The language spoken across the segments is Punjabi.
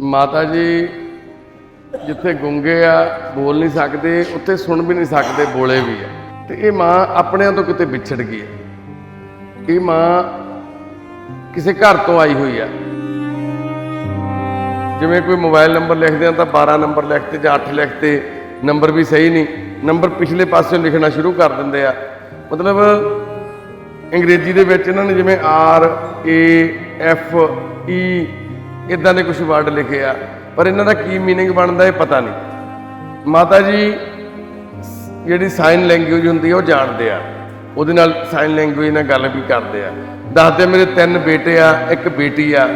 ਮਾਤਾ ਜੀ, ਜਿੱਥੇ ਗੁੰਗੇ ਆ, ਬੋਲ ਨਹੀਂ ਸਕਦੇ, ਉੱਥੇ ਸੁਣ ਵੀ ਨਹੀਂ ਸਕਦੇ, ਬੋਲੇ ਵੀ ਆ। ਤੇ ਇਹ ਮਾਂ ਆਪਣਿਆਂ ਤੋਂ ਕਿਤੇ ਵਿਛੜ ਗਈ ਹੈ ਇਹ ਮਾਂ ਕਿਸੇ ਘਰ ਤੋਂ ਆਈ ਹੋਈ ਆ। ਜਿਵੇਂ ਕੋਈ ਮੋਬਾਈਲ ਨੰਬਰ ਲਿਖਦੇ ਆ ਤਾਂ 12 ਨੰਬਰ ਲਿਖਤੇ ਜਾਂ 8 ਲਿਖਤੇ, ਨੰਬਰ ਵੀ ਸਹੀ ਨਹੀਂ। ਨੰਬਰ ਪਿਛਲੇ ਪਾਸੇ ਲਿਖਣਾ ਸ਼ੁਰੂ ਕਰ ਦਿੰਦੇ ਆ। ਮਤਲਬ ਅੰਗਰੇਜ਼ੀ ਦੇ ਵਿੱਚ ਇਹਨਾਂ ਨੇ ਜਿਵੇਂ ਆਰ ਏ ਐਫ ਈ ਇਦਾਂ ਦੇ ਕੁਝ ਵਰਡ ਲਿਖੇ ਆ, ਪਰ ਇਹਨਾਂ ਦਾ ਕੀ ਮੀਨਿੰਗ ਬਣਦਾ ਇਹ ਪਤਾ ਨਹੀਂ। ਮਾਤਾ ਜੀ, ਜਿਹੜੀ ਸਾਈਨ ਲੈਂਗੁਏਜ ਹੁੰਦੀ ਆ, ਉਹ ਜਾਣਦੇ ਆ। ਉਹਦੇ ਨਾਲ ਸਾਈਨ ਲੈਂਗੁਏਜ ਨਾਲ ਗੱਲ ਵੀ ਕਰਦੇ ਆ। ਦੱਸਦੇ ਮੇਰੇ ਤਿੰਨ ਬੇਟੇ ਆ, ਇੱਕ ਬੇਟੀ ਆ।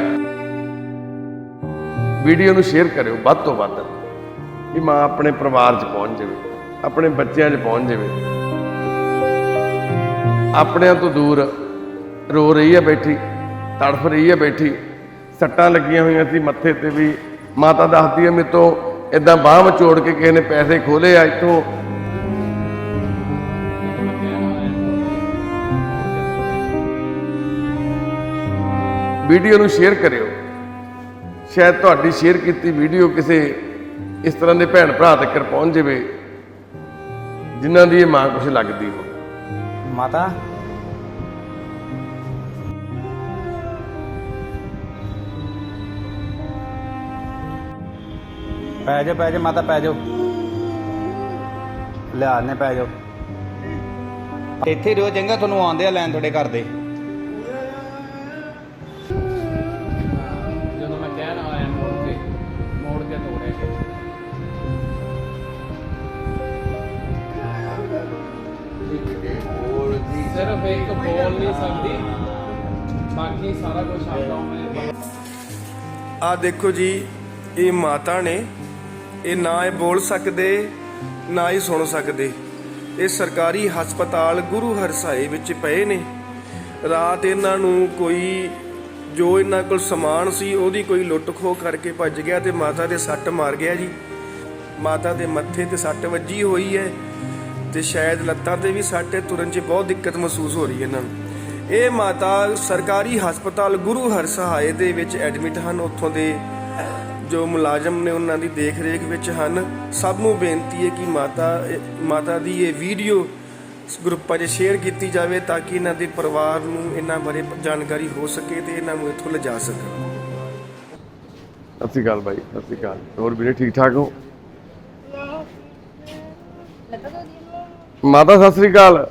ਵੀਡੀਓ ਨੂੰ ਸ਼ੇਅਰ ਕਰਿਓ, ਵੱਧ ਤੋਂ ਵੱਧ। ਕਿ ਮਾਂ ਆਪਣੇ ਪਰਿਵਾਰ 'ਚ ਪਹੁੰਚ ਜਾਵੇ, ਆਪਣੇ ਬੱਚਿਆਂ 'ਚ ਪਹੁੰਚ ਜਾਵੇ। ਆਪਣਿਆਂ ਤੋਂ ਦੂਰ ਰੋ ਰਹੀ ਹੈ ਬੈਠੀ, ਤੜਫ ਰਹੀ ਹੈ ਬੈਠੀ। ਸੱਟਾਂ ਲੱਗੀਆਂ ਹੋਈਆਂ ਸੀ ਮੱਥੇ ਤੇ ਵੀ। ਮਾਤਾ ਦੱਸਦੀ ਹੈ ਮੇਰੇ ਤੋਂ ਇਦਾਂ ਬਾਹ ਮਚੋੜ ਕੇ ਕਿਸੇ ਨੇ ਪੈਸੇ ਖੋਲੇ ਆ ਇੱਥੋਂ। ਵੀਡੀਓ ਨੂੰ ਸ਼ੇਅਰ ਕਰਿਓ। ਸ਼ਾਇਦ ਤੁਹਾਡੀ ਸ਼ੇਅਰ ਕੀਤੀ ਵੀਡੀਓ ਕਿਸੇ ਇਸ ਤਰ੍ਹਾਂ ਦੇ ਭੈਣ ਭਰਾ ਤੱਕ ਪਹੁੰਚ ਜਾਵੇ, ਜਿਨ੍ਹਾਂ ਦੀ ਇਹ ਮਾਂ ਕੁਛ ਲੱਗਦੀ ਹੋ ਮਾਤਾ ਪੈ ਜਾ ਪੈ ਜਾ ਮਾਤਾ ਪੈ ਜਾ ਲਿਆ ਨੇ ਪੈ ਜਾ ਇੱਥੇ ਰਿਓ ਚੰਗਾ ਤੁਹਾਨੂੰ ਆਉਂਦੇ ਆ ਲੈਣ ਤੁਹਾਡੇ ਘਰ ਦੇ। ਜਦੋਂ ਮੈਂ ਕਹਿਣ ਆਇਆ ਮੋੜ ਕੇ ਮੋੜ ਕੇ ਤੋੜਿਆ ਕਿ ਸਿਰਫ ਇੱਕ ਬੋਲ ਨਹੀਂ ਸਕਦੀ ਬਾਕੀ ਸਾਰਾ ਕੁਝ ਆਉਂਦਾ ਮੈਂ ਆ ਦੇਖੋ ਜੀ ਇਹ ਮਾਤਾ ਨੇ ਇਹ ਨਾ ਇਹ ਬੋਲ ਸਕਦੇ, ਨਾ ਹੀ ਸੁਣ ਸਕਦੇ। ਇਹ ਸਰਕਾਰੀ ਹਸਪਤਾਲ ਗੁਰੂ ਹਰਸਾਏ ਵਿੱਚ ਪਏ ਨੇ। ਰਾਤ ਇਹਨਾਂ ਨੂੰ ਕੋਈ, ਜੋ ਇਹਨਾਂ ਕੋਲ ਸਮਾਨ ਸੀ, ਉਹਦੀ ਕੋਈ ਲੁੱਟ ਖੋਹ ਕਰਕੇ ਭੱਜ ਗਿਆ ਤੇ ਮਾਤਾ ਦੇ ਸੱਟ ਮਾਰ ਗਿਆ ਜੀ। ਮਾਤਾ ਦੇ ਮੱਥੇ ਤੇ ਸੱਟ ਵੱਜੀ ਹੋਈ ਹੈ ਤੇ ਸ਼ਾਇਦ ਲੱਤਾਂ ਤੇ ਵੀ ਸੱਟ ਹੈ, ਤੁਰਨ 'ਚ ਬਹੁਤ ਦਿੱਕਤ ਮਹਿਸੂਸ ਹੋ ਰਹੀ ਹੈ ਇਹਨਾਂ ਨੂੰ। ਇਹ ਮਾਤਾ ਸਰਕਾਰੀ ਹਸਪਤਾਲ ਗੁਰੂ ਹਰਸਹਾਏ ਦੇ ਵਿੱਚ ਐਡਮਿਟ ਹਨ, ਉੱਥੋਂ ਦੇ ਜੋ ਮੁਲਾਜ਼ਮ ਨੇ ਉਹਨਾਂ ਦੀ ਦੇਖ ਰੇਖ ਵਿੱਚ ਹਨ, ਸਭ ਨੂੰ ਬੇਨਤੀ ਹੈ ਕਿ ਮਾਤਾ ਮਾਤਾ ਦੀ ਇਹ ਵੀਡੀਓ ਗਰੁੱਪਾਂ 'ਚ ਸ਼ੇਅਰ ਕੀਤੀ ਜਾਵੇ ਤਾਂ ਕਿ ਇਹਨਾਂ ਦੇ ਪਰਿਵਾਰ ਨੂੰ ਇਹਨਾਂ ਬਾਰੇ ਜਾਣਕਾਰੀ ਹੋ ਸਕੇ ਤੇ ਇਹਨਾਂ ਨੂੰ ਇੱਥੋਂ ਲਿਜਾ ਸਕਣ। ਸਤਿ ਸ਼੍ਰੀ ਅਕਾਲ ਭਾਈ ਸਤਿ ਸ਼੍ਰੀ ਅਕਾਲ। ਹੋਰ ਵੀਰੇ, ਠੀਕ ਠਾਕ ਹੋ? ਮਾਤਾ, ਸਤਿ ਸ਼੍ਰੀ ਅਕਾਲ।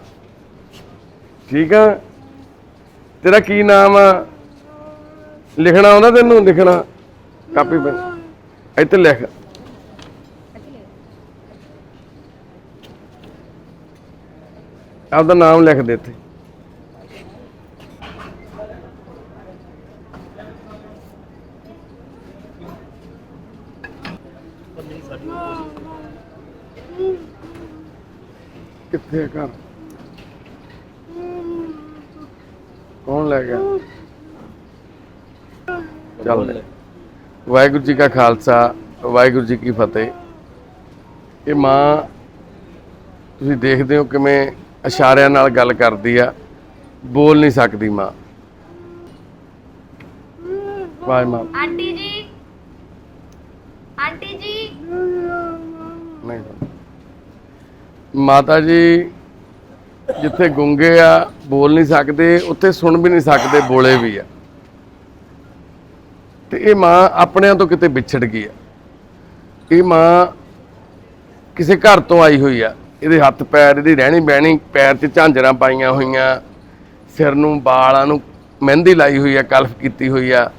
ਠੀਕ ਆ? ਤੇਰਾ ਕੀ ਨਾਮ ਆ? ਲਿਖਣਾ ਆਉਂਦਾ ਤੈਨੂੰ, ਲਿਖਣਾ। ਕਾਪੀ ਪੈਨ ਇੱਥੇ ਲਿਖ। ਆਪਦਾ ਨਾਮ ਲਿਖ ਦੇ ਇੱਥੇ। ਕਿੱਥੇ ਹੈ ਘਰ? ਕੌਣ ਲੈ ਗਿਆ? ਚੱਲ ਵਾਹਿਗੁਰੂ ਜੀ ਕਾ ਖਾਲਸਾ ਵਾਹਿਗੁਰੂ ਜੀ ਕੀ ਫਤਿਹ। ਇਹ ਮਾਂ ਤੁਸੀਂ ਦੇਖਦੇ ਹੋ ਕਿਵੇਂ ਇਸ਼ਾਰਿਆਂ ਨਾਲ ਗੱਲ ਕਰਦੀ ਆ ਬੋਲ ਨਹੀਂ ਸਕਦੀ ਮਾਂ। ਵਾਹ ਮਾਂ ਆਂਟੀ ਜੀ। ਆਂਟੀ ਜੀ। ਨਹੀਂ। ਮਾਤਾ ਜੀ ਜਿੱਥੇ ਗੁੰਗੇ ਆ ਬੋਲ ਨਹੀਂ ਸਕਦੇ ਉੱਥੇ ਸੁਣ ਵੀ ਨਹੀਂ ਸਕਦੇ ਬੋਲੇ ਵੀ ਆ। ਤੇ ਇਹ ਮਾਂ ਆਪਣਿਆਂ ਤੋਂ ਕਿਤੇ ਵਿਛੜ ਗਈ ਆ। ਇਹ ਮਾਂ ਕਿਸੇ ਘਰ ਤੋਂ ਆਈ ਹੋਈ ਆ। ਇਹਦੇ ਹੱਥ ਪੈਰ ਇਹਦੀ ਰਹਿਣੀ ਬਹਿਣੀ ਪੈਰ 'ਚ ਝਾਂਜਰਾਂ ਪਾਈਆਂ ਹੋਈਆਂ ਸਿਰ ਨੂੰ ਵਾਲਾਂ ਨੂੰ ਮਹਿੰਦੀ ਲਾਈ ਹੋਈ ਆ ਕਲਫ ਕੀਤੀ ਹੋਈ ਆ।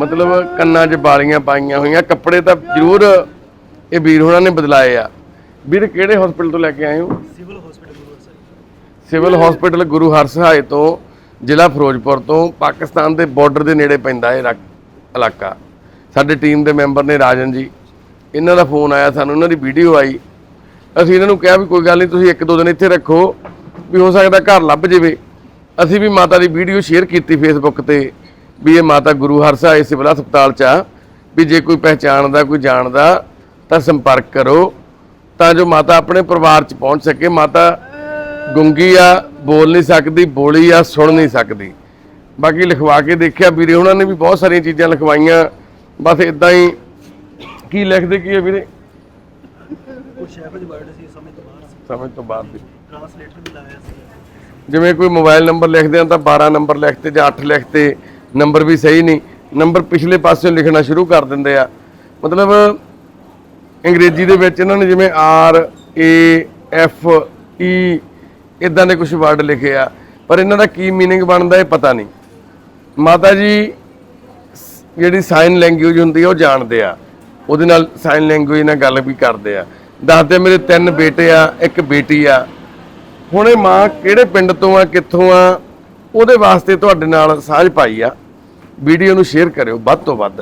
ਮਤਲਬ ਕੰਨਾਂ 'ਚ ਬਾਲੀਆਂ ਪਾਈਆਂ ਹੋਈਆਂ। ਕੱਪੜੇ ਤਾਂ ਜ਼ਰੂਰ ਇਹ ਵੀਰ ਹੋਣਾ ਨੇ ਬਦਲਾਏ ਆ। ਵੀਰ ਕਿਹੜੇ ਹਸਪੀਟਲ ਤੋਂ ਲੈ ਕੇ ਆਏ ਹੋ? ਸਿਵਲ ਹਸਪੀਟਲ ਗੁਰੂ ਹਰਸਹਾਏ ਤੋਂ ਜ਼ਿਲ੍ਹਾ ਫਿਰੋਜ਼ਪੁਰ ਤੋਂ ਪਾਕਿਸਤਾਨ ਦੇ ਬਾਰਡਰ ਦੇ ਨੇੜੇ ਪੈਂਦਾ ਇਹ ਇਲਾਕਾ। ਸਾਡੇ ਟੀਮ ਦੇ ਮੈਂਬਰ ਨੇ ਰਾਜਨ ਜੀ, ਇਹਨਾਂ ਦਾ ਫੋਨ ਆਇਆ ਸਾਨੂੰ, ਇਹਨਾਂ ਦੀ ਵੀਡੀਓ ਆਈ। ਅਸੀਂ ਇਹਨਾਂ ਨੂੰ ਕਿਹਾ ਵੀ ਕੋਈ ਗੱਲ ਨਹੀਂ, ਤੁਸੀਂ ਇੱਕ ਦੋ ਦਿਨ ਇੱਥੇ ਰੱਖੋ, ਵੀ ਹੋ ਸਕਦਾ ਘਰ ਲੱਭ ਜਾਵੇ। ਅਸੀਂ ਵੀ ਮਾਤਾ ਦੀ ਵੀਡੀਓ ਸ਼ੇਅਰ ਕੀਤੀ ਫੇਸਬੁੱਕ ਤੇ, ਵੀ ਇਹ ਮਾਤਾ ਗੁਰੂ ਹਰਸਹਾਏ ਸਿਵਲ ਹਸਪਤਾਲ ਚ ਆ, ਵੀ ਜੇ ਕੋਈ ਪਹਿਚਾਣਦਾ, ਕੋਈ ਜਾਣਦਾ, ਤਾਂ ਸੰਪਰਕ ਕਰੋ, ਤਾਂ ਜੋ ਮਾਤਾ ਆਪਣੇ ਪਰਿਵਾਰ ਚ ਪਹੁੰਚ ਸਕੇ। ਮਾਤਾ ਗੁੰਗੀ ਆ, ਬੋਲ ਨਹੀਂ ਸਕਦੀ, ਬੋਲੀ ਆ, ਸੁਣ ਨਹੀਂ ਸਕਦੀ। ਬਾਕੀ ਲਿਖਵਾ ਕੇ ਦੇਖਿਆ ਵੀਰੇ ਉਹਨਾਂ ਨੇ ਵੀ ਬਹੁਤ ਸਾਰੀਆਂ ਚੀਜ਼ਾਂ ਲਿਖਵਾਈਆਂ। ਬਸ ਇਦਾਂ ਹੀ ਕੀ ਲਿਖਦੇ ਕੀ ਹੈ ਵੀਰੇ? ਕੁਝ ਤੋਂ ਬਾਅਦ ਵੀ ਜਿਵੇਂ ਕੋਈ ਮੋਬਾਈਲ ਨੰਬਰ ਲਿਖਦੇ ਆ ਤਾਂ 12 ਨੰਬਰ ਲਿਖਤੇ ਜਾਂ 8 ਲਿਖਤੇ ਨੰਬਰ ਵੀ ਸਹੀ ਨਹੀਂ। ਨੰਬਰ ਪਿਛਲੇ ਪਾਸਿਓਂ ਲਿਖਣਾ ਸ਼ੁਰੂ ਕਰ ਦਿੰਦੇ ਆ। ਮਤਲਬ ਅੰਗਰੇਜ਼ੀ ਦੇ ਵਿੱਚ ਇਹਨਾਂ ਨੇ ਜਿਵੇਂ R e, A F E ਇਦਾਂ ਦੇ ਕੁਝ ਵਰਡ ਲਿਖੇ ਆ। ਪਰ ਇਹਨਾਂ ਦਾ ਕੀ ਮੀਨਿੰਗ ਬਣਦਾ ਇਹ ਪਤਾ ਨਹੀਂ। ਮਾਤਾ ਜੀ, ਜਿਹੜੀ ਸਾਈਨ ਲੈਂਗੁਏਜ ਹੁੰਦੀ ਆ, ਉਹ ਜਾਣਦੇ ਆ। ਉਹਦੇ ਨਾਲ ਸਾਈਨ ਲੈਂਗੁਏਜ ਨਾਲ ਗੱਲ ਵੀ ਕਰਦੇ ਆ। ਦੱਸਦੇ ਮੇਰੇ ਤਿੰਨ ਬੇਟੇ ਆ, ਇੱਕ ਬੇਟੀ ਆ। ਹੁਣ ਇਹ ਮਾਂ ਕਿਹੜੇ ਪਿੰਡ ਤੋਂ ਆ, ਕਿੱਥੋਂ ਆ, ਉਹਦੇ ਵਾਸਤੇ ਤੁਹਾਡੇ ਨਾਲ ਸਾਂਝ ਪਾਈ ਆ। ਵੀਡੀਓ ਨੂੰ ਸ਼ੇਅਰ ਕਰਿਓ, ਵੱਧ ਤੋਂ ਵੱਧ।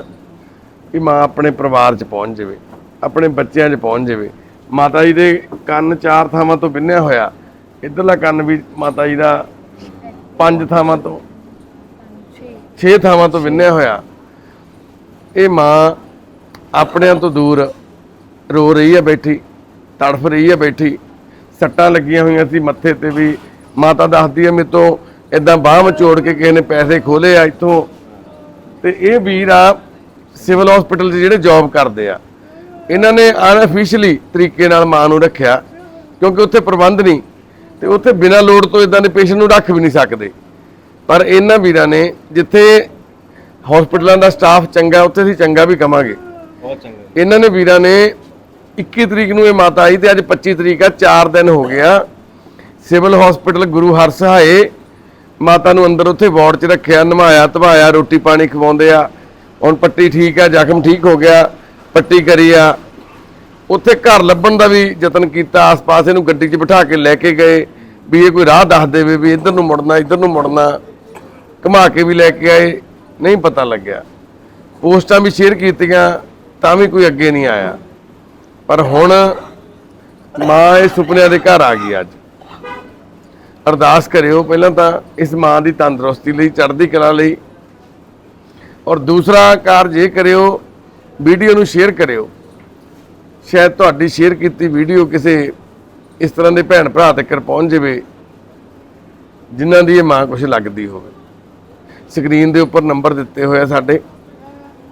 ਕਿ ਮਾਂ ਆਪਣੇ ਪਰਿਵਾਰ 'ਚ ਪਹੁੰਚ ਜਾਵੇ, ਆਪਣੇ ਬੱਚਿਆਂ 'ਚ ਪਹੁੰਚ ਜਾਵੇ। ਮਾਤਾ ਜੀ ਦੇ ਕੰਨ ਚਾਰ ਥਾਵਾਂ ਤੋਂ ਬਿੰਨਿਆ ਹੋਇਆ। ਇਧਰਲਾ ਕੰਨ ਵੀ ਮਾਤਾ ਜੀ ਦਾ ਪੰਜ ਥਾਵਾਂ ਤੋਂ। ਛੇ ਥਾਵਾਂ ਤੋਂ ਵਿੰਨਿਆ ਹੋਇਆ। ਇਹ ਮਾਂ ਆਪਣਿਆਂ ਤੋਂ ਦੂਰ ਰੋ ਰਹੀ ਹੈ, ਬੈਠੀ, ਤੜਫ ਰਹੀ ਹੈ, ਬੈਠੀ। ਸੱਟਾਂ ਲੱਗੀਆਂ ਹੋਈਆਂ ਸੀ ਮੱਥੇ ਤੇ ਵੀ। ਮਾਤਾ ਦੱਸਦੀ ਹੈ ਮੇਰੇ ਤੋਂ ਇਦਾਂ ਬਾਹ ਮਚੋੜ ਕੇ ਕਿਸੇ ਨੇ ਪੈਸੇ ਖੋਲੇ ਆ ਇੱਥੋਂ। ਤੇ ਇਹ ਵੀਰ ਆ, ਸਿਵਲ ਹਸਪੀਟਲ 'ਚ ਜਿਹੜੇ ਜੌਬ ਕਰਦੇ ਆ। ਇਹਨਾਂ ਨੇ ਅਨਅਫੀਸ਼ੀਅਲੀ ਤਰੀਕੇ ਨਾਲ ਮਾਂ ਨੂੰ ਰੱਖਿਆ, ਕਿਉਂਕਿ ਉੱਥੇ ਪ੍ਰਬੰਧ ਨਹੀਂ। ਤੇ ਉੱਥੇ ਬਿਨਾਂ ਲੋੜ ਤੋਂ ਇਦਾਂ ਦੇ ਪੇਸ਼ੈਂਟ ਨੂੰ ਰੱਖ ਵੀ ਨਹੀਂ ਸਕਦੇ। ਪਰ ਇਹਨਾਂ ਵੀਰਾਂ ਨੇ ਜਿੱਥੇ ਹਸਪੀਟਲਾਂ ਦਾ ਸਟਾਫ ਚੰਗਾ ਉੱਥੇ ਅਸੀਂ ਚੰਗਾ ਵੀ ਕਵਾਂਗੇ। ਬਹੁਤ ਚੰਗਾ। ਇਹਨਾਂ ਨੇ ਵੀਰਾਂ ਨੇ 21 ਤਰੀਕ ਨੂੰ ਇਹ ਮਾਤਾ ਆਈ ਤੇ ਅੱਜ 25 ਤਰੀਕ ਆ 4 ਦਿਨ ਹੋ ਗਿਆ ਸਿਵਲ ਹਸਪੀਟਲ ਗੁਰੂ ਹਰਸਹਾਏ ਮਾਤਾ ਨੂੰ ਅੰਦਰ ਉੱਥੇ ਵਾਰਡ 'ਚ ਰੱਖਿਆ ਨਵਾਇਆ ਧਵਾਇਆ ਰੋਟੀ ਪਾਣੀ ਖਵਾਉਂਦੇ ਆ। ਹੁਣ ਪੱਟੀ ਠੀਕ ਆ ਜ਼ਖਮ ਠੀਕ ਹੋ ਗਿਆ ਪੱਟੀ ਕਰੀ ਆ। ਉੱਥੇ ਘਰ ਲੱਭਣ ਦਾ ਵੀ ਯਤਨ ਕੀਤਾ ਆਸ-ਪਾਸ ਇਹਨੂੰ ਗੱਡੀ 'ਚ ਬਿਠਾ ਕੇ ਲੈ ਕੇ ਗਏ ਵੀ ਇਹ ਕੋਈ ਰਾਹ ਦੱਸ ਦੇਵੇ ਵੀ ਇੱਧਰ ਨੂੰ ਮੁੜਨਾ ਇੱਧਰ ਨੂੰ ਮੁੜਨਾ। ਘੁਮਾ ਕੇ ਵੀ ਲੈ ਕੇ ਆਏ, ਨਹੀਂ ਪਤਾ ਲੱਗਿਆ। ਪੋਸਟਾਂ ਵੀ ਸ਼ੇਅਰ ਕੀਤੀਆਂ, ਤਾਂ ਵੀ ਕੋਈ ਅੱਗੇ ਨਹੀਂ ਆਇਆ। ਪਰ ਹੁਣ ਮਾਂ ਇਹ ਸੁਪਨਿਆਂ ਦੇ ਘਰ ਆ ਗਈ ਅੱਜ। ਅਰਦਾਸ ਕਰਿਓ ਪਹਿਲਾਂ ਤਾਂ ਇਸ ਮਾਂ ਦੀ ਤੰਦਰੁਸਤੀ ਲਈ, ਚੜ੍ਹਦੀ ਕਲਾ ਲਈ। ਔਰ ਦੂਸਰਾ ਕਾਰਜ ਇਹ ਕਰਿਓ, ਵੀਡੀਓ ਨੂੰ ਸ਼ੇਅਰ ਕਰਿਓ। ਸ਼ਾਇਦ ਤੁਹਾਡੀ ਸ਼ੇਅਰ ਕੀਤੀ ਵੀਡੀਓ ਕਿਸੇ ਇਸ ਤਰ੍ਹਾਂ ਦੇ ਭੈਣ ਭਰਾ ਤੱਕ ਪਹੁੰਚ ਜਾਵੇ, ਜਿਨ੍ਹਾਂ ਦੀ ਇਹ ਮਾਂ ਕੁਝ ਲੱਗਦੀ ਹੋਵੇ। ਸਕਰੀਨ ਦੇ ਉੱਪਰ ਨੰਬਰ ਦਿੱਤੇ ਹੋਏ ਆ ਸਾਡੇ।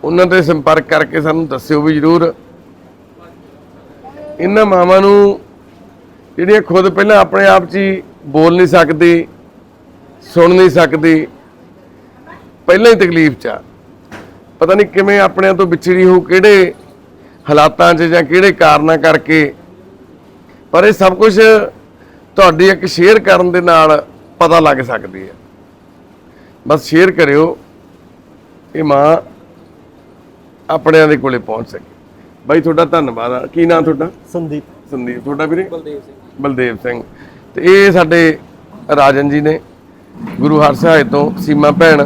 ਉਹਨਾਂ ਤੇ ਸੰਪਰਕ ਕਰਕੇ ਸਾਨੂੰ ਦੱਸਿਓ ਵੀ ਜਰੂਰ। ਇਹਨਾਂ ਮਾਵਾਂ ਨੂੰ ਜਿਹੜੀਆਂ ਖੁਦ ਪਹਿਲਾਂ ਆਪਣੇ ਆਪ 'ਚ ਹੀ ਬੋਲ ਨਹੀਂ ਸਕਦੀ, ਸੁਣ ਨਹੀਂ ਸਕਦੀ, ਪਹਿਲਾਂ ਹੀ ਤਕਲੀਫ 'ਚ ਆ। ਪਤਾ ਨਹੀਂ ਕਿਵੇਂ ਆਪਣਿਆਂ ਤੋਂ ਵਿਛੜੀ ਹੋ ਕਿਹੜੇ ਹਾਲਾਤਾਂ 'ਚ ਜਾਂ ਕਿਹੜੇ ਕਾਰਨਾਂ ਕਰਕੇ। ਪਰ ਇਹ ਸਭ ਕੁਝ ਤੁਹਾਡੀ ਇੱਕ ਸ਼ੇਅਰ ਕਰਨ ਦੇ ਨਾਲ ਪਤਾ ਲੱਗ ਸਕਦੀ ਹੈ। ਬਸ ਸ਼ੇਅਰ ਕਰਿਓ ਇਹ ਮਾਂ ਆਪਣਿਆਂ ਦੇ ਕੋਲੇ ਪਹੁੰਚ ਸਕੇ। ਬਾਈ ਤੁਹਾਡਾ ਧੰਨਵਾਦ ਆ। ਕੀ ਨਾਂ ਤੁਹਾਡਾ? ਸੰਦੀਪ। ਸੰਦੀਪ। ਤੁਹਾਡਾ ਵੀਰੇ? ਬਲਦੇਵ ਸਿੰਘ। ਬਲਦੇਵ ਸਿੰਘ। ਤੇ ਇਹ ਸਾਡੇ ਰਾਜਨ ਜੀ ਨੇ ਗੁਰੂ ਹਰਸਹਾਏ ਤੋਂ ਸੀਮਾ ਭੈਣ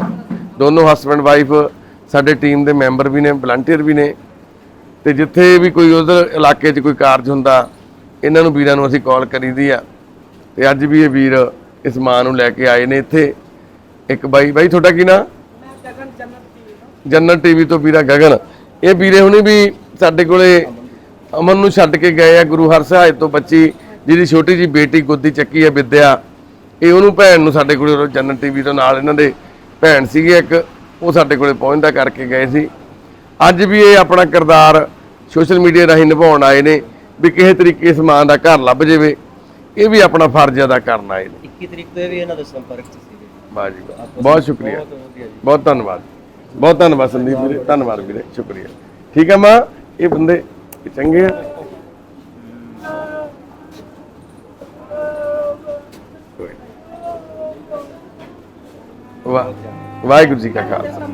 ਦੋਨੋਂ ਹਸਬੰਡ ਵਾਈਫ ਸਾਡੇ ਟੀਮ ਦੇ ਮੈਂਬਰ ਵੀ ਨੇ ਵਲੰਟੀਅਰ ਵੀ ਨੇ। ਤੇ ਜਿੱਥੇ ਵੀ ਕੋਈ ਉਧਰ ਇਲਾਕੇ 'ਚ ਕੋਈ ਕਾਰਜ ਹੁੰਦਾ ਇਹਨਾਂ ਨੂੰ ਵੀਰਾਂ ਨੂੰ ਅਸੀਂ ਕਾਲ ਕਰੀਦੀ ਆ। ਤੇ ਅੱਜ ਵੀ ਇਹ ਵੀਰ ਇਸ ਮਾਂ ਨੂੰ ਲੈ ਕੇ ਆਏ ਨੇ ਇੱਥੇ। ਇੱਕ ਬਾਈ ਬਾਈ ਤੁਹਾਡਾ ਕੀ ਨਾਂ? ਜੰਨਤ ਟੀਵੀ ਤੋਂ ਵੀਰਾ ਗਗਨ। ਇਹ ਵੀਰੇ ਹੁਣੇ ਵੀ ਸਾਡੇ ਕੋਲੇ ਅਮਨ ਨੂੰ ਛੱਡ ਕੇ ਗਏ ਆ ਗੁਰੂ ਹਰਸਹਾਏ ਤੋਂ ਬੱਚੀ, ਜਿਹਦੀ ਛੋਟੀ ਜੀ ਬੇਟੀ ਗੋਦੀ ਚੱਕੀ ਹੈ ਵਿਦਿਆ। ਇਹ ਉਹਨੂੰ ਭੈਣ ਨੂੰ ਸਾਡੇ ਕੋਲੇ ਉਰੋਂ ਜੰਨਤ ਟੀਵੀ ਤੋਂ ਨਾਲ ਇਹਨਾਂ ਦੇ ਭੈਣ ਸੀਗੇ ਇੱਕ, ਉਹ ਸਾਡੇ ਕੋਲੇ ਪਹੁੰਚਦਾ ਕਰਕੇ ਗਏ ਸੀ। ਅੱਜ ਵੀ ਇਹ ਆਪਣਾ ਕਿਰਦਾਰ ਸੋਸ਼ਲ ਮੀਡੀਆ ਰਾਹੀਂ ਨਿਭਾਉਣ ਆਏ ਨੇ ਵੀ ਕਿਸੇ ਤਰੀਕੇ ਇਸ ਮਾਂ ਦਾ ਘਰ ਲੱਭ ਜਾਵੇ। ਇਹ ਵੀ ਆਪਣਾ ਫਰਜ਼ ਅਦਾ ਕਰਨ ਆਏ ਨੇ। 21 ਤਰੀਕ ਤੋਂ ਇਹ ਵੀ ਇਹਨਾਂ ਦੇ ਸੰਪਰਕ 'ਚ ਸੀਗੇ। ਵਾਹ ਜੀ ਬਹੁਤ ਸ਼ੁਕਰੀਆ। ਬਹੁਤ ਧੰਨਵਾਦ। ਬਹੁਤ ਧੰਨਵਾਦ ਸੰਦੀਪ ਵੀਰੇ। ਧੰਨਵਾਦ ਵੀਰੇ। ਸ਼ੁਕਰੀਆ। ਠੀਕ ਹੈ ਮਾਂ? ਇਹ ਬੰਦੇ ਚੰਗੇ ਆ। ਵਾਹ। ਵਾਹਿਗੁਰੂ ਜੀ ਕਾ ਖਾਲਸਾ।